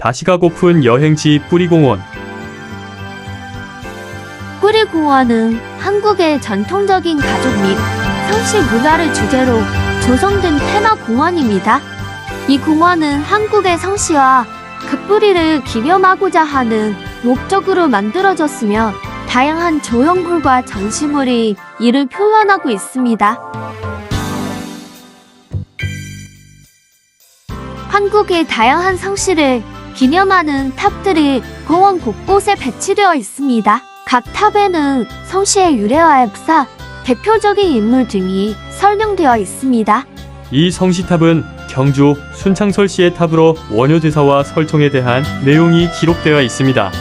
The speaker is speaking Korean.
다시 가고픈 여행지 뿌리공원. 뿌리공원은 한국의 전통적인 가족 및 성씨 문화를 주제로 조성된 테마 공원입니다. 이 공원은 한국의 성씨와 그 뿌리를 기념하고자 하는 목적으로 만들어졌으며 다양한 조형물과 전시물이 이를 표현하고 있습니다. 한국의 다양한 성씨를 기념하는 탑들이 공원 곳곳에 배치되어 있습니다. 각 탑에는 성씨의 유래와 역사, 대표적인 인물 등이 설명되어 있습니다. 이 성시탑은 경주 순창설씨의 탑으로 원효대사와 설통에 대한 내용이 기록되어 있습니다.